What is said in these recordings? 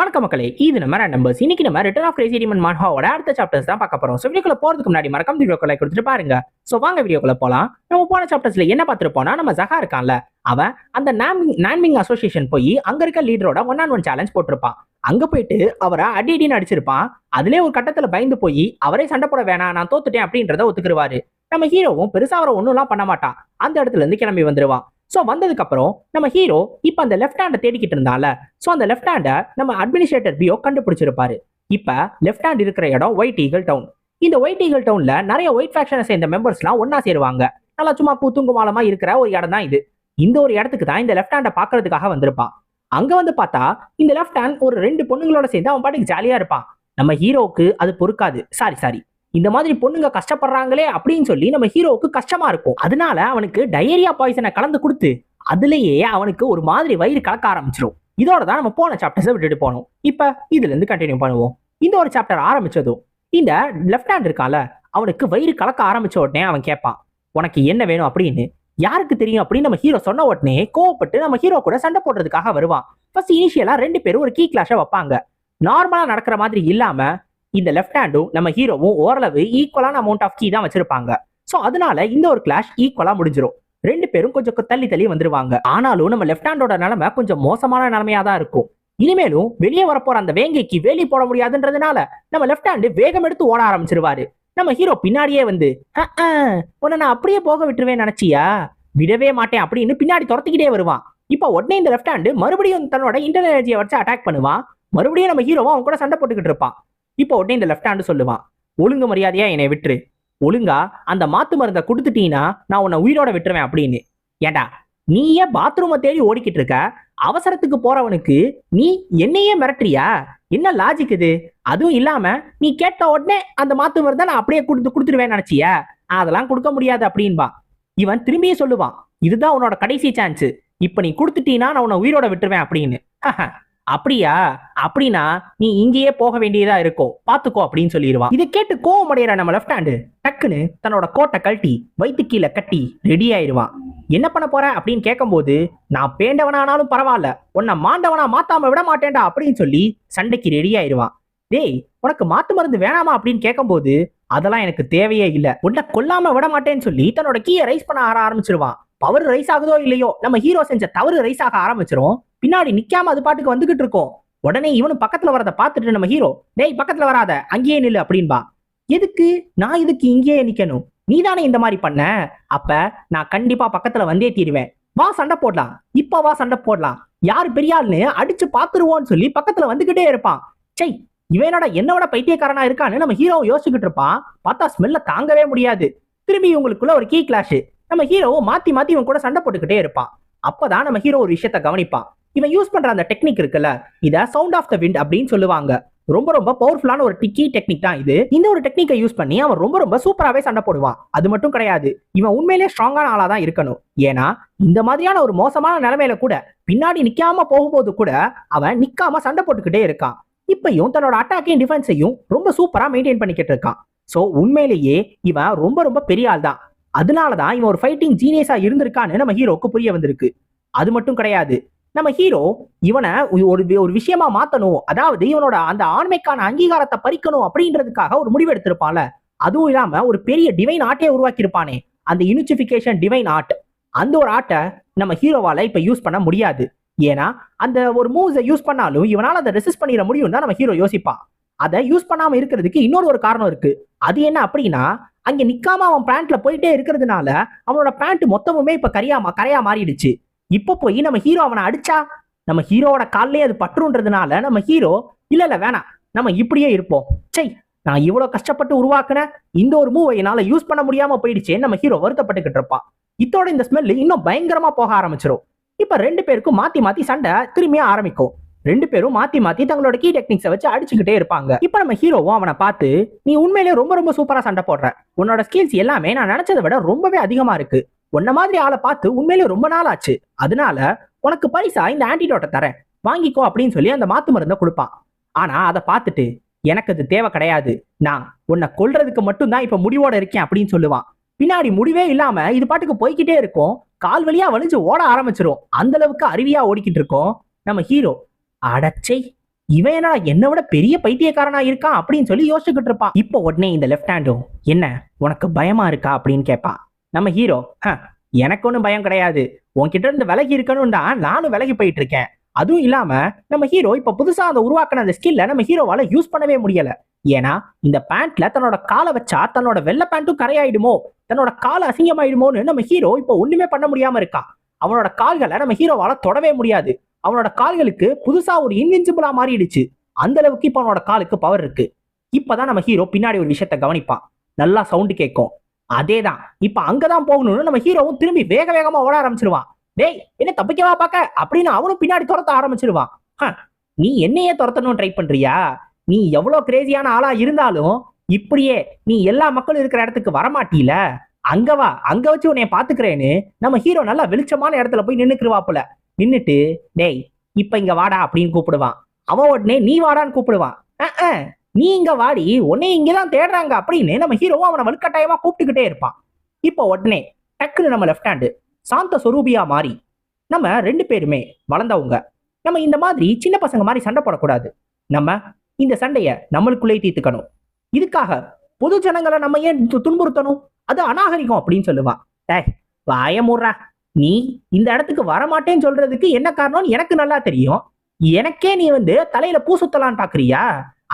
வணக்க மக்களே இது நம்ம நம்பர்ஸ் இன்னைக்கு நம்ம ரிட்டர்ன் ஆஃப் கிரேசி டிமன் மான்ஹாவோட அடுத்த சாப்டர்ஸ் தான் பார்க்க போறோம். ஸோ வீடியோக்குள்ள போறதுக்கு முன்னாடி மறக்காம வீடியோக்குள்ள கொடுத்துட்டு பாருங்க. ஸோ வாங்க வீடியோக்குள்ள போலாம். நம்ம போன சாப்டர்ஸ்ல என்ன பார்த்துருப்போம்னா நம்ம ஜஹா இருக்கான்ல அவன் அந்த நான்மிங் நான்மிங் அசோசியேஷன் போய் அங்க இருக்க லீடரோட ஒன் ஆன் ஒன் சேலஞ்ச் போட்டிருப்பான். அங்க போயிட்டு அவரை அடி அடின்னு அடிச்சிருப்பான். அதுலேயே ஒரு கட்டத்துல பயந்து போய் அவரே சண்டை போட வேணாம் நான் தோத்துட்டேன் அப்படின்றத ஒத்துக்குருவாரு. நம்ம ஹீரோவும் பெருசா அவரை ஒன்றும்லாம் பண்ண மாட்டான். அந்த இடத்துல இருந்து கிளம்பி வந்துருவான். ஸோ வந்ததுக்கு அப்புறம் நம்ம ஹீரோ இப்போ அந்த லெஃப்ட் ஹேண்டை தேடிக்கிட்டு இருந்தால ஸோ அந்த லெஃப்ட் ஹேண்டை நம்ம அட்மினிஸ்ட்ரேட்டர் பியோ கண்டுபிடிச்சிருப்பாரு. இப்போ லெஃப்ட் ஹேண்ட் இருக்கிற இடம் ஒயிட் ஈகிள் டவுன் இந்த ஒயிட் ஈகிள் டவுன்ல நிறைய ஒயிட் ஃபேக்ஷனை சேர்ந்த மெம்பர்ஸ்லாம் ஒன்றா சேருவாங்க. நல்லா சும்மா கூத்துங்குமாலமா இருக்கிற ஒரு இடம் தான் இது. இந்த ஒரு இடத்துக்கு தான் இந்த லெஃப்ட் ஹேண்டை பார்க்கறதுக்காக வந்திருப்பான். அங்க வந்து பார்த்தா இந்த லெஃப்ட் ஹேண்ட் ஒரு ரெண்டு பொண்ணுங்களோட சேர்ந்து அவன் பாட்டுக்கு ஜாலியா இருப்பான். நம்ம ஹீரோவுக்கு அது பொறுக்காது. சாரி சாரி இந்த மாதிரி பொண்ணுங்க கஷ்டப்படுறாங்களே அப்படின்னு சொல்லி நம்ம ஹீரோவுக்கு கஷ்டமா இருக்கும். அதனால அவனுக்கு டயரியா பாய்சனை கலந்து கொடுத்து அதுலேயே அவனுக்கு ஒரு மாதிரி வயிறு கலக்க ஆரம்பிச்சிடும் இதோட தான் நம்ம போன சாப்டர்ஸை விட்டுட்டு போனோம். இப்போ இதுல இருந்து கண்டினியூ பண்ணுவோம். இந்த ஒரு சாப்டர் ஆரம்பிச்சதும் இந்த லெஃப்ட் ஹேண்ட் இருக்கால அவனுக்கு வயிறு கலக்க ஆரம்பிச்ச உடனே அவன் கேட்பான் உனக்கு என்ன வேணும்? அப்படின்னு. யாருக்கு தெரியும்? அப்படின்னு நம்ம ஹீரோ சொன்ன உடனே கோவப்பட்டு நம்ம ஹீரோ கூட சண்டை போடுறதுக்காக வருவான். ஃபர்ஸ்ட் இனிஷியலா ரெண்டு பேரும் ஒரு கீ கிளாஷை வைப்பாங்க. நார்மலா நடக்கிற மாதிரி இல்லாம இந்த லெஃப்ட் ஹேண்டும் நம்ம ஹீரோவும் ஓரளவு ஈக்குவலான அமௌண்ட் ஆஃப் கீ தான் வச்சிருப்பாங்க. ஸோ அதனால இந்த ஒரு கிளாஷ் ஈக்குவலா முடிஞ்சிடும் ரெண்டு பேரும் கொஞ்சம் தள்ளி தள்ளி வந்துருவாங்க. ஆனாலும் நம்ம லெஃப்ட் ஹேண்டோட நிலைமை கொஞ்சம் மோசமான நிலைமையா தான் இருக்கும். இனிமேலும் வெளியே வரப்போற அந்த வேங்கைக்கு வேலி போட முடியாதுன்றதுனால நம்ம லெஃப்ட் ஹேண்டு வேகம் எடுத்து ஓட ஆரம்பிச்சிருவாரு. நம்ம ஹீரோ பின்னாடியே வந்து உன்னை நான் அப்படியே போக விட்டுருவேன் நினைச்சியா? விடவே மாட்டேன் அப்படின்னு பின்னாடி துரத்திக்கிட்டே வருவான். இப்போ உடனே இந்த லெஃப்ட் ஹேண்டு மறுபடியும் தன்னோட இன்டர்னல் எனர்ஜியை வச்சு அட்டாக் பண்ணுவான். மறுபடியும் நம்ம ஹீரோவும் அவன் கூட சண்டை போட்டுக்கிட்டு இருப்பான். இப்போ உடனே இந்த லெஃப்ட் ஹேண்டு சொல்லுவான் ஒழுங்கு மரியாதையா என்னை விட்டுரு. ஒழுங்கா அந்த மாத்து மருந்தை கொடுத்துட்டீங்கன்னா நான் உன்னை உயிரோட விட்டுருவேன் அப்படின்னு. ஏண்டா ஏன் பாத்ரூமை தேடி ஓடிக்கிட்டு இருக்க? அவசரத்துக்கு போறவனுக்கு நீ என்னையே மிரட்டுறியா? என்ன லாஜிக் இது? அதுவும் இல்லாம நீ கேட்ட உடனே அந்த மாத்து மருந்தை நான் அப்படியே கொடுத்து கொடுத்துருவேன் நினைச்சியா? அதெல்லாம் கொடுக்க முடியாது அப்படின்பா. இவன் திரும்பியே சொல்லுவான் இதுதான் உன்னோட கடைசி சான்ஸ் இப்ப நீ கொடுத்துட்டீன்னா நான் உன்னை உயிரோட விட்டுருவேன் அப்படின்னு. அப்படியா? அப்படின்னா நீ இங்கேயே போக வேண்டியதா இருக்கோ. பாத்துக்கோ அப்படின்னு சொல்லிடுவான் இதை கேட்டு கோவம் அடையிற நம்ம லெஃப்ட் ஹேண்டு டக்குன்னு தன்னோட கோட்டை கழட்டி வயிற்று கீழே கட்டி ரெடி ஆயிடுவான். என்ன பண்ண போற அப்படின்னு கேட்கும்போது நான் பேண்டவனானாலும் பரவாயில்ல. உன்னை மாண்டவனா மாத்தாம விட மாட்டேன்டா அப்படின்னு சொல்லி சண்டைக்கு ரெடி ஆயிடுவான். டேய் உனக்கு மாத்து மருந்து வேணாமா அப்படின்னு கேட்கும்போது அதெல்லாம் எனக்கு தேவையே இல்லை. உன்னை கொல்லாம விட மாட்டேன்னு சொல்லி தன்னோட கீயை ரைஸ் பண்ண ஆர ஆரம்பிச்சிருவான். பவர் ரைஸ் ஆகுதோ இல்லையோ நம்ம ஹீரோ செஞ்ச தவறு ரைஸ் ஆக ஆரம்பிச்சிரும். பின்னாடி நிக்காம அது பாட்டுக்கு வந்துகிட்டு இருக்கோம். உடனே இவனும் பக்கத்துல வரத பார்த்துட்டு நம்ம ஹீரோ டேய் பக்கத்துல வராத அங்கேயே நில்லு அப்படின்பா. எதுக்கு? நான் இதுக்கு இங்கேயே நிக்கணும்? நீதானே இந்த மாதிரி பண்ண? அப்ப நான் கண்டிப்பா பக்கத்துல வந்தே தீருவேன். வா சண்டை போடலாம். இப்ப வா சண்டை போடலாம். யார் பெரியாள்னு அடிச்சு பாத்துருவோன்னு சொல்லி பக்கத்துல வந்துகிட்டே இருப்பான். சை இவனோட என்னோட பைத்தியக்காரனா இருக்கான்னு நம்ம ஹீரோ யோசிச்சுக்கிட்டு இருப்பான். பார்த்தா ஸ்மெல்ல தாங்கவே முடியாது. திரும்பி இவங்களுக்குள்ள ஒரு கீ கிளாஷ் நம்ம ஹீரோவை மாத்தி மாத்தி இவன் கூட சண்டை போட்டுக்கிட்டே இருப்பான். அப்பதான் நம்ம ஹீரோ ஒரு விஷயத்த கவனிப்பான். இவன் யூஸ் பண்ற அந்த டெக்னிக் இருக்குல்ல இத சவுண்ட் ஆஃப் த விண்ட் அப்படின்னு சொல்லுவாங்க. ரொம்ப ரொம்ப பவர்ஃபுல்லான ஒரு டிக்கி டெக்னிக் தான் இது. இந்த ஒரு டெக்னிக்கை யூஸ் பண்ணி அவன் ரொம்ப ரொம்ப சூப்பராகவே சண்டை போடுவான். அது மட்டும் கிடையாது. இவன் உண்மையிலேயே ஸ்ட்ராங்கான ஆளா தான் இருக்கணும். ஏன்னா இந்த மாதிரியான ஒரு மோசமான நிலைமையில கூட பின்னாடி நிக்காம போகும்போது கூட அவன் நிக்காம சண்டை போட்டுக்கிட்டே இருக்கான். இப்பயும் தன்னோட அட்டாக்கையும் டிஃபென்ஸையும் ரொம்ப சூப்பரா மெயின்டைன் பண்ணிக்கிட்டு இருக்கான். சோ உண்மையிலேயே இவன் ரொம்ப ரொம்ப பெரிய ஆள் தான் அதனாலதான் இவன் ஒரு ஃபைட்டிங் ஜீனியஸா இருந்திருக்கான்னு நம்ம ஹீரோக்கு புரிய வந்திருக்கு. அது மட்டும் கிடையாது. நம்ம ஹீரோ இவனை ஒரு ஒரு விஷயமா மாத்தணும். அதாவது இவனோட அந்த ஆண்மைக்கான அங்கீகாரத்தை பறிக்கணும் அப்படின்றதுக்காக ஒரு முடிவு எடுத்திருப்பான்ல. அதுவும் இல்லாம ஒரு பெரிய டிவைன் ஆர்ட்டே உருவாக்கியிருப்பானே. அந்த யூனிச்சிபிகேஷன் டிவைன் ஆர்ட் அந்த ஒரு ஆர்ட்டை நம்ம ஹீரோவால இப்ப யூஸ் பண்ண முடியாது. ஏன்னா அந்த ஒரு மூவ்ஸை யூஸ் பண்ணாலும் இவனால அதை ரெசிஸ்ட் பண்ணிட முடியும் தான் நம்ம ஹீரோ யோசிப்பான். அதை யூஸ் பண்ணாம இருக்கிறதுக்கு இன்னொரு ஒரு காரணம் இருக்கு. அது என்ன அப்படின்னா அங்க நிக்காம அவன் பேண்ட்ல போயிட்டே இருக்கிறதுனால அவனோட பேண்ட் மொத்தமுமே இப்ப கரையா கரையா மாறிடுச்சு. இப்ப போய் நம்ம ஹீரோ அவனை அடிச்சா நம்ம ஹீரோவோட கால்லயே அது பற்றுன்றதுனால நம்ம ஹீரோ இல்ல இல்ல வேணாம் நம்ம இப்படியே இருப்போம். சை நான் இவ்வளவு கஷ்டப்பட்டு உருவாக்குன இந்த ஒரு மூவை என்னால யூஸ் பண்ண முடியாம போயிடுச்சே நம்ம ஹீரோ வருத்தப்பட்டுக்கிட்டு இருப்பான். இதோட இந்த ஸ்மெல் இன்னும் பயங்கரமா போக ஆரம்பிச்சிரும். இப்ப ரெண்டு பேருக்கும் மாத்தி மாத்தி சண்டை திரும்பியே ஆரம்பிக்கும். ரெண்டு பேரும் மாத்தி மாத்தி தங்களோட கீ டெக்னிக்ஸை வச்சு அடிச்சுக்கிட்டே இருப்பாங்க. இப்ப நம்ம ஹீரோவும் அவனை பார்த்து நீ உண்மையிலேயே ரொம்ப ரொம்ப சூப்பரா சண்டை போடுற. உன்னோட ஸ்கில்ஸ் எல்லாமே நான் நினைச்சதை விட ரொம்பவே அதிகமா இருக்கு. உன்ன மாதிரி ஆளை பார்த்து உண்மையிலேயே ரொம்ப நாள் ஆச்சு. அதனால உனக்கு பரிசா இந்த ஆன்டிடோட்டை தரேன். வாங்கிக்கோ அப்படின்னு சொல்லி அந்த மாத்து மருந்தை கொடுப்பான். ஆனா அதை பார்த்துட்டு எனக்கு அது தேவை கிடையாது. நான் உன்னை கொல்றதுக்கு மட்டும்தான் இப்ப முடிவோட இருக்கேன் அப்படின்னு சொல்லுவான். பின்னாடி முடிவே இல்லாம இது பாட்டுக்கு போய்க்கிட்டே இருக்கும். கால் வழியா வலிஞ்சு ஓட ஆரம்பிச்சிரும். அந்த அளவுக்கு அருவியா ஓடிக்கிட்டு இருக்கோம் நம்ம ஹீரோ அடச்சை இவன் என்னை விட பெரிய பைத்தியக்காரனா இருக்கான் அப்படின்னு சொல்லி யோசிச்சுக்கிட்டு இருப்பான். இப்போ உடனே இந்த லெஃப்ட் ஹேண்டும் என்ன உனக்கு பயமா இருக்கா அப்படின்னு கேட்பான் நம்ம ஹீரோ எனக்கு ஒன்றும் பயம் கிடையாது. உன்கிட்ட இருந்து விலகி இருக்கணும் தான் நானும் விலகி போயிட்டு இருக்கேன். அதுவும் இல்லாம நம்ம ஹீரோ இப்ப புதுசா அதை உருவாக்கின அந்த ஸ்கில்ல நம்ம ஹீரோவால யூஸ் பண்ணவே முடியல. ஏன்னா இந்த பேண்ட்ல தன்னோட காலை வச்சா தன்னோட வெள்ளை பேண்ட்டும் கரையாயிடுமோ? தன்னோட கால் அசிங்கமாயிடுமோன்னு நம்ம ஹீரோ இப்போ ஒண்ணுமே பண்ண முடியாம இருக்கான் அவனோட கால்களை நம்ம ஹீரோவால தொடவே முடியாது. அவனோட கால்களுக்கு புதுசா ஒரு இன்வின்சிபிளா மாறிடுச்சு. அந்த அளவுக்கு இப்ப அவனோட காலுக்கு பவர் இருக்கு. இப்பதான் நம்ம ஹீரோ பின்னாடி ஒரு விஷயத்த கவனிப்பான். நல்லா சவுண்டு கேட்கும். அதேதான். இப்ப அங்கதான் போகணும்னு நம்ம ஹீரோவும் திரும்பி வேக வேகமா ஓட ஆரம்பிச்சிருவான். டேய் என்ன தப்பிக்கவா பாக்க அப்படின்னு அவனும் பின்னாடி துரத்த ஆரம்பிச்சிருவான். நீ என்னையே துரத்தணும் ட்ரை பண்றியா? நீ எவ்வளவு கிரேசியான ஆளா இருந்தாலும் இப்படியே நீ எல்லா மக்களும் இருக்கிற இடத்துக்கு வரமாட்டீல? அங்கவா அங்க வச்சு உன்னைய பாத்துக்கிறேன்னு நம்ம ஹீரோ நல்லா வெளிச்சமான இடத்துல போய் நின்னுக்குருவாப்புல நின்னுட்டு டேய் இப்ப இங்க வாடா அப்படின்னு கூப்பிடுவான். அவன் உடனே நீ வாடான்னு கூப்பிடுவான். நீ இங்க வாடி உடனே இங்கே தான் தேடுறாங்க அப்படின்னு நம்ம ஹீரோவும் அவனை வலுக்கட்டாயமா கூப்பிட்டுக்கிட்டே இருப்பான். இப்போ உடனே டக்குன்னு நம்ம லெஃப்ட் ஹேண்டு சாந்த சொரூபியா மாறி நம்ம ரெண்டு பேருமே வளர்ந்தவங்க. நம்ம இந்த மாதிரி சின்ன பசங்க மாதிரி சண்டை போடக்கூடாது. நம்ம இந்த சண்டையை நம்மளுக்குள்ளே தீர்த்துக்கணும். இதுக்காக பொது ஜனங்களை நம்ம ஏன் துன்புறுத்தணும்? அது அநாகரிகம் அப்படின்னு சொல்லுவான். டே வாய மூடுறா. நீ இந்த இடத்துக்கு வரமாட்டேன்னு சொல்றதுக்கு என்ன காரணம்னு எனக்கு நல்லா தெரியும். எனக்கே நீ வந்து தலையில பூ சுத்தலான்னு பாக்குறியா?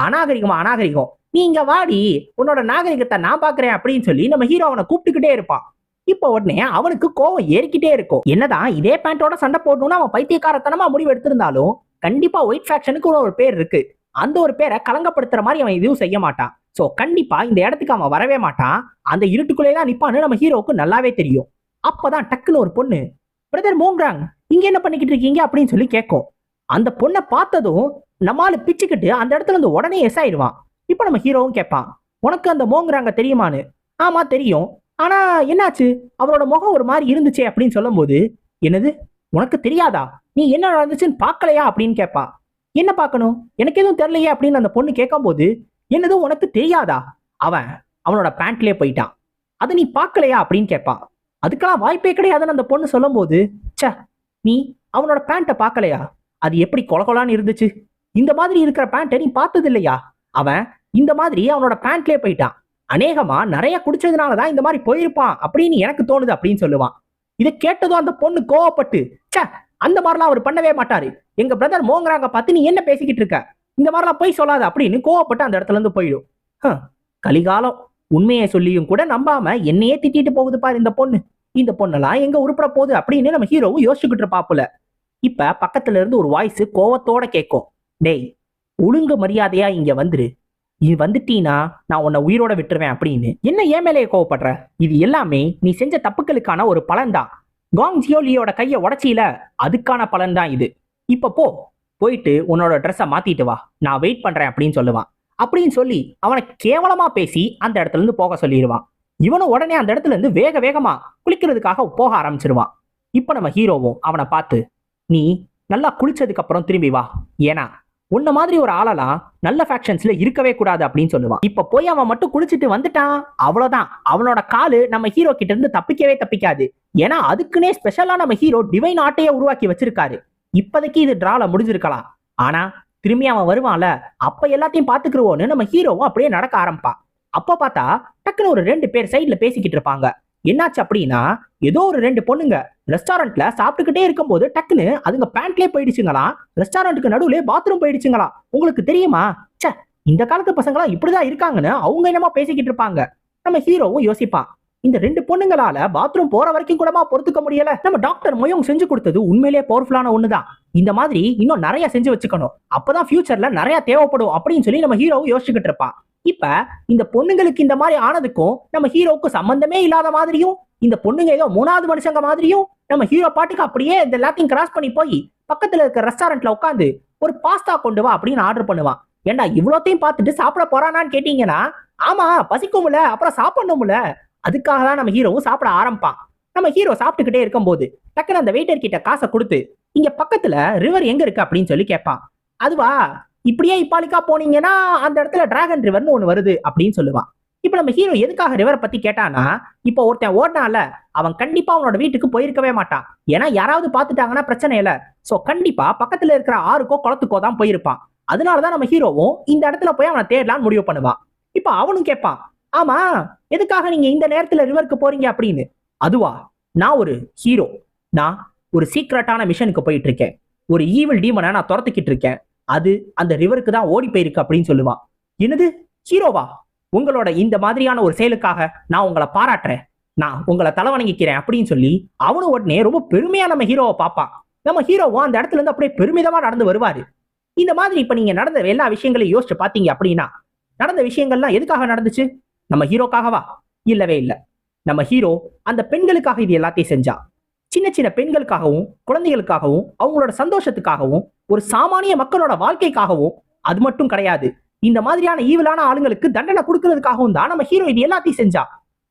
அநாகரிகமா அநாகரிகம். நீ இங்க வாடி உன்னோட நாகரிகத்தை நான் பாக்குறேன் அப்படின்னு சொல்லி நம்ம ஹீரோ அவனை கூப்பிட்டுக்கிட்டே இருப்பான். இப்போ உடனே அவனுக்கு கோவம் ஏறிக்கிட்டே இருக்கும். என்னதான் இதே பேண்டோட சண்டை போடணும்னு அவன் பைத்தியக்காரத்தனமா முடிவு எடுத்திருந்தாலும் கண்டிப்பா ஒயிட் ஃபேக்ஷனுக்கு ஒரு பேர் இருக்கு. அந்த ஒரு பேரை கலங்கப்படுத்துற மாதிரி அவன் எதுவும் செய்ய மாட்டான். சோ கண்டிப்பா இந்த இடத்துக்கு அவன் வரவே மாட்டான். அந்த இருட்டுக்குள்ளே தான் நிப்பான்னு நம்ம ஹீரோவுக்கு நல்லாவே தெரியும். அப்பதான் டக்குன்னு ஒரு பொண்ணு பிரதர் மோங்கிறாங்க இங்க என்ன பண்ணிக்கிட்டு இருக்கீங்க? அப்படின்னு சொல்லி கேட்கும். அந்த பொண்ணை பார்த்ததும் நம்மால பிச்சுக்கிட்டு அந்த இடத்துல இருந்து உடனே எஸ் ஆயிடுவான். இப்போ நம்ம ஹீரோவும் கேட்பான் உனக்கு அந்த மோங்கிறாங்க தெரியுமான்னு? ஆமா தெரியும். ஆனா என்னாச்சு? அவரோட முகம் ஒரு மாதிரி இருந்துச்சே அப்படின்னு சொல்லும்போது என்னது? உனக்கு தெரியாதா? நீ என்ன நடந்துச்சுன்னு பார்க்கலையா? அப்படின்னு கேட்பா என்ன பார்க்கணும்? எனக்கு எதுவும் தெரியலையே? அப்படின்னு அந்த பொண்ணு கேட்கும்போது என்னதும் உனக்கு தெரியாதா? அவன் அவனோட பேண்ட்லேயே போயிட்டான். அதை நீ பார்க்கலையா? அப்படின்னு கேட்பான். அதுக்கெல்லாம் வாய்ப்பே கிடையாதுன்னு அந்த பொண்ணு சொல்லும்போது சே நீ அவனோட பேண்ட்டை பார்க்கலையா? அது எப்படி கொலகொலான்னு இருந்துச்சு? இந்த மாதிரி இருக்கிற பேண்ட்டை நீ பார்த்தது இல்லையா? அவன் இந்த மாதிரி அவனோட பேண்ட்லேயே போயிட்டான். அநேகமா நிறைய குடிச்சதுனால தான் இந்த மாதிரி போயிருப்பான் அப்படின்னு எனக்கு தோணுது அப்படின்னு சொல்லுவான். இதை கேட்டதும் அந்த பொண்ணு கோவப்பட்டு ச்சே அந்த மாதிரிலாம் அவர் பண்ணவே மாட்டாரு. எங்க பிரதர் மோங்கறாங்க பார்த்து நீ என்ன பேசிக்கிட்டு இருக்க? இந்த மாதிரிலாம் போய் சொல்லாத அப்படின்னு கோவப்பட்டு அந்த இடத்துல இருந்து போயிடும். கலிகாலம் உண்மையை சொல்லியும் கூட நம்பாம என்னையே திட்டிட்டு போகுது பாரு இந்த பொண்ணு. இந்த பொண்ணெல்லாம் எங்க உருப்பட போகுது அப்படின்னு நம்ம ஹீரோவும் யோசிச்சுக்கிட்டு இருப்பாப்புல இப்ப பக்கத்துல இருந்து ஒரு வாய்ஸ் கோவத்தோட கேட்கும் டேய் ஒழுங்கு மரியாதையா இங்க வந்துரு. இது வந்துட்டீனா நான் உன்னை உயிரோட விட்டுருவேன் அப்படின்னு. என்ன ஏன் மேலேயே கோவப்படுற? இது எல்லாமே நீ செஞ்ச தப்புக்களுக்கான ஒரு பலன்தான் காங் ஜியோலியோட கையை உடச்சியில அதுக்கான பலன் தான் இது. இப்ப போ போயிட்டு உன்னோட ட்ரெஸ்ஸை மாத்திட்டு வா. நான் வெயிட் பண்றேன் அப்படின்னு சொல்லுவான். அப்படின்னு சொல்லி அவனை கேவலமா பேசி அந்த இடத்துல இருந்து போக சொல்லிடுவான் இவனும் உடனே அந்த இடத்துல இருந்து வேக வேகமா குளிக்கிறதுக்காக போக ஆரம்பிச்சிருவான். இப்ப நம்ம ஹீரோவும் அவனை பார்த்து நீ நல்லா குளிச்சதுக்கு அப்புறம் திரும்பி வா. ஏன்னா உன்ன மாதிரி ஒரு ஆளெல்லாம் நல்ல ஃபேக்ஷன்ஸ்ல இருக்கவே கூடாது அப்படின்னு சொல்லுவான். இப்ப போய் அவன் மட்டும் குளிச்சுட்டு வந்துட்டான். அவ்வளவுதான். அவனோட காலு நம்ம ஹீரோ கிட்ட இருந்து தப்பிக்கவே தப்பிக்காது. ஏன்னா அதுக்குன்னே ஸ்பெஷலா நம்ம ஹீரோ டிவைன் ஆட்டையே உருவாக்கி வச்சிருக்காரு. இப்போதைக்கு இது டிரால முடிஞ்சிருக்கலாம். ஆனா திரும்பி அவன் வருவான்ல. அப்ப எல்லாத்தையும் பாத்துக்கிருவோன்னு நம்ம ஹீரோவும் அப்படியே நடக்க ஆரம்பிப்பான். அப்ப பார்த்தா டக்குன்னு ஒரு ரெண்டு பேர் சைட்ல பேசிக்கிட்டு இருப்பாங்க. என்னாச்சு அப்படின்னா ஏதோ ஒரு ரெண்டு பொண்ணுங்க ரெஸ்டாரண்ட்ல சாப்பிட்டுக்கிட்டே இருக்கும்போது டக்குன்னு அதுங்க பேண்ட்லயே போயிடுச்சுங்களாம் ரெஸ்டாரண்ட்டுக்கு நடுவுல பாத்ரூம் போயிடுச்சுங்களாம் உங்களுக்கு தெரியுமா? ச்சே இந்த காலத்து பசங்களாம் இப்படிதான் இருக்காங்கன்னு அவங்க என்னமா பேசிக்கிட்டு இருப்பாங்க. நம்ம ஹீரோவும் யோசிப்பான். இந்த ரெண்டு பொண்ணுங்களால பாத்ரூம் போற வரைக்கும் கூடமா பொறுத்துக்க முடியல. நம்ம டாக்டர் மொயம் செஞ்சு கொடுத்தது உண்மையிலேயே பவர்ஃபுல்லான ஒண்ணுதான். இந்த மாதிரி இன்னும் நிறைய செஞ்சு வச்சுக்கணும். அப்பதான் ஃபியூச்சர்ல நிறைய தேவைப்படும் அப்படின்னு சொல்லி நம்ம ஹீரோவும் யோசிச்சுக்கிட்டு இருப்பான். இப்ப இந்த பொண்ணுங்களுக்கு இந்த மாதிரி ஆனதுக்கும் நம்ம ஹீரோவுக்கு சம்பந்தமே இல்லாத மாதிரியும் இந்த பொண்ணுங்க ஏதோ மூணாவது மனுஷங்க மாதிரியும் நம்ம ஹீரோ பாட்டுக்கு அப்படியே இந்த எல்லாத்தையும் கிராஸ் பண்ணி போய் பக்கத்துல இருக்க ரெஸ்டாரண்ட்ல உட்காந்து ஒரு பாஸ்தா கொண்டு வா அப்படின்னு ஆர்டர் பண்ணுவான். ஏண்டா இவ்வளோத்தையும் பார்த்துட்டு சாப்பிட போறானான்னு கேட்டீங்கன்னா ஆமா பசிக்கும்ல அப்புறம் சாப்பிடணும்ல. அதுக்காக தான் நம்ம ஹீரோவும் சாப்பிட ஆரம்பிப்பான். நம்ம ஹீரோ சாப்பிட்டுக்கிட்டே இருக்கும்போது டக்குன்னு அந்த வெயிட்டர் கிட்ட காசை கொடுத்து இங்க பக்கத்துல ரிவர் எங்க இருக்கு அப்படின்னு சொல்லி கேட்பான். அதுவா இப்படியே இப்பாலிக்கா போனீங்கன்னா அந்த இடத்துல டிராகன் ரிவர்னு ஒன்று வருது அப்படின்னு சொல்லுவான். இப்ப நம்ம ஹீரோ எதுக்காக ரிவரை பத்தி கேட்டானா இப்போ ஒருத்தன் ஓடினால அவன் கண்டிப்பா அவனோட வீட்டுக்கு போயிருக்கவே மாட்டான். ஏன்னா யாராவது பார்த்துட்டாங்கன்னா பிரச்சனை இல்ல. சோ கண்டிப்பா பக்கத்துல இருக்கிற ஆறுக்கோ குளத்துக்கோ தான் போயிருப்பான். அதனாலதான் நம்ம ஹீரோவும் இந்த இடத்துல போய் அவனை தேடலாம்னு முடிவு பண்ணுவான். இப்ப அவனும் கேட்பான் ஆமா எதுக்காக நீங்க இந்த நேரத்துல ரிவருக்கு போறீங்க? அப்படின்னு. அதுவா நான் ஒரு ஹீரோ நான் ஒரு சீக்ரெட்டான மிஷனுக்கு போயிட்டு இருக்கேன். ஒரு ஈவில் டீமனை நான் துரத்துக்கிட்டு இருக்கேன். அது அந்த ரிவருக்கு தான் ஓடி போயிருக்கு அப்படின்னு சொல்லுவான். என்னது? ஹீரோவா? உங்களோட இந்த மாதிரியான ஒரு செயலுக்காக நான் உங்களை பாராட்டுறேன். நான் உங்களை தலைவணங்கிக்கிறேன் அப்படின்னு சொல்லி அவனும் உடனே ரொம்ப பெருமையா நம்ம ஹீரோவை பார்ப்பான். நம்ம ஹீரோவும் அந்த இடத்துல இருந்து அப்படியே பெருமிதமா நடந்து வருவாரு. இந்த மாதிரி இப்ப நீங்க நடந்த எல்லா விஷயங்களையும் யோசிச்சு பாத்தீங்க அப்படின்னா நடந்த விஷயங்கள்லாம் எதுக்காக நடந்துச்சு? நம்ம ஹீரோக்காகவா? இல்லவே இல்ல. நம்ம ஹீரோ அந்த பெண்களுக்காக இது எல்லாத்தையும் செஞ்சா. சின்ன சின்ன பெண்களுக்காகவும் குழந்தைகளுக்காகவும் அவங்களோட சந்தோஷத்துக்காகவும் ஒரு சாமானிய மக்களோட வாழ்க்கைக்காகவும் அது மட்டும் கிடையாது. இந்த மாதிரியான ஈவிலான ஆளுங்களுக்கு தண்டனை கொடுக்கறதுக்காகவும் தான் நம்ம ஹீரோ இது எல்லாத்தையும் செஞ்சா.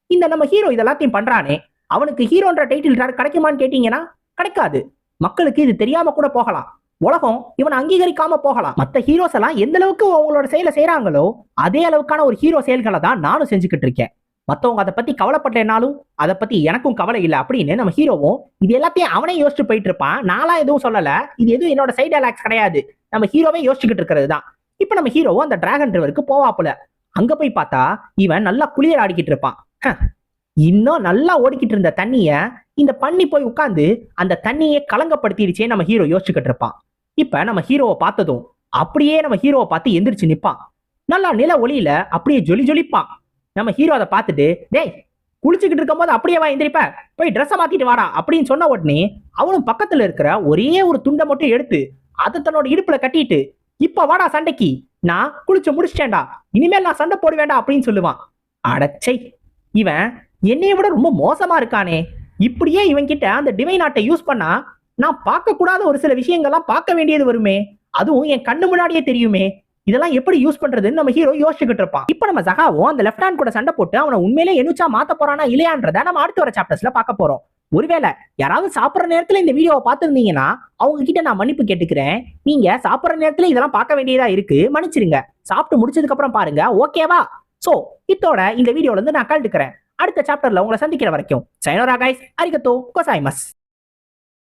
இந்த நம்ம ஹீரோ இது எல்லாத்தையும் பண்றானே அவனுக்கு ஹீரோன்ற டைட்டில் கிடைக்குமான்னு கேட்டீங்கன்னா கிடைக்காது. மக்களுக்கு இது தெரியாம கூட போகலாம். உலகம் இவனை அங்கீகரிக்காம போகலாம். மத்த ஹீரோஸ் எல்லாம் எந்த அளவுக்கு அவங்களோட செயலை செய்றாங்களோ அதே அளவுக்கான ஒரு ஹீரோ செயல்களை தான் நானும் செஞ்சுக்கிட்டு இருக்கேன். மத்தவங்க அதை பத்தி கவலைப்படலைனாலும் அதை பத்தி எனக்கும் கவலை இல்லை அப்படின்னு நம்ம ஹீரோவும் இது எல்லாத்தையும் அவனே யோசிச்சு போயிட்டு இருப்பான். நானா எதுவும் சொல்லல. இது எதுவும் என்னோட சைட் டைலாக்ஸ் கிடையாது. நம்ம ஹீரோவே யோசிச்சுக்கிட்டு இருக்கிறது தான். இப்ப நம்ம ஹீரோவும் அந்த டிராகன் ரிவருக்கு போவாப்புல அங்க போய் பார்த்தா இவன் நல்லா குளியல் ஆடிக்கிட்டு இருப்பான். இன்னும் நல்லா ஓடிக்கிட்டு இருந்த தண்ணிய இந்த பண்ணி போய் உட்காந்து அந்த தண்ணியை கலங்கப்படுத்திடுச்சே நம்ம ஹீரோ யோசிச்சுக்கிட்டு இருப்பான். இப்ப நம்ம ஹீரோவை பார்த்ததும் அப்படியே நம்ம ஹீரோவை பார்த்து எந்திரிச்சு நிப்பான். நல்லா நில ஒளியில அப்படியே ஜொலி ஜொலிப்பான். நம்ம ஹீரோ அதை பார்த்துட்டு டேய் குளிச்சுக்கிட்டு இருக்கும்போது அப்படியே வா எந்திரிப்ப. போய் ட்ரெஸ்ஸை மாத்திட்டு வாடா. அப்படின்னு சொன்ன உடனே அவனும் பக்கத்துல இருக்கிற ஒரே ஒரு துண்டை மட்டும் எடுத்து அதை தன்னோட இடுப்புல கட்டிட்டு இப்ப வாடா சண்டைக்கு. நான் குளிச்சு முடிச்சிட்டேன்டா. இனிமேல் நான் சண்டை போடுவேண்டா அப்படின்னு சொல்லுவான். அடச்சை. இவன் என்னைய விட ரொம்ப மோசமா இருக்கானே. இப்படியே இவன் கிட்ட அந்த டிவைன் ஆட்டை யூஸ் பண்ணா நான் பார்க்கக்கூடாத ஒரு சில விஷயங்கள்லாம் பார்க்க வேண்டியது வருமே. அதுவும் என் கண்ணு முன்னாடியே தெரியுமே. இதெல்லாம் எப்படி யூஸ் பண்றதுன்னு நம்ம ஹீரோ யோசிச்சுக்கிட்டு இருப்பான். இப்போ நம்ம ஜகாவும் அந்த லெஃப்ட் ஹேண்ட் கூட சண்டை போட்டு அவனை உண்மையிலே எனுச்சா மாத்த போறானா இல்லையான்றத நம்ம அடுத்த வர சாப்டர்ஸ்ல பார்க்க போறோம். ஒருவேளை யாராவது சாப்பிடுற நேரத்துல இந்த வீடியோவை பார்த்துருந்தீங்கன்னா அவங்க கிட்ட நான் மன்னிப்பு கேட்டுக்கிறேன். நீங்க சாப்பிடுற நேரத்துல இதெல்லாம் பார்க்க வேண்டியதா இருக்கு. மன்னிச்சிருங்க. சாப்பிட்டு முடிச்சதுக்கு அப்புறம் பாருங்க. ஓகேவா சோ இத்தோட இந்த வீடியோல இருந்து நான் கழட்டுக்கிறேன் அடுத்த சாப்டர்ல உங்களை சந்திக்கிற வரைக்கும். Sayonara guys அரிகத்தோ கொசாய்மஸ்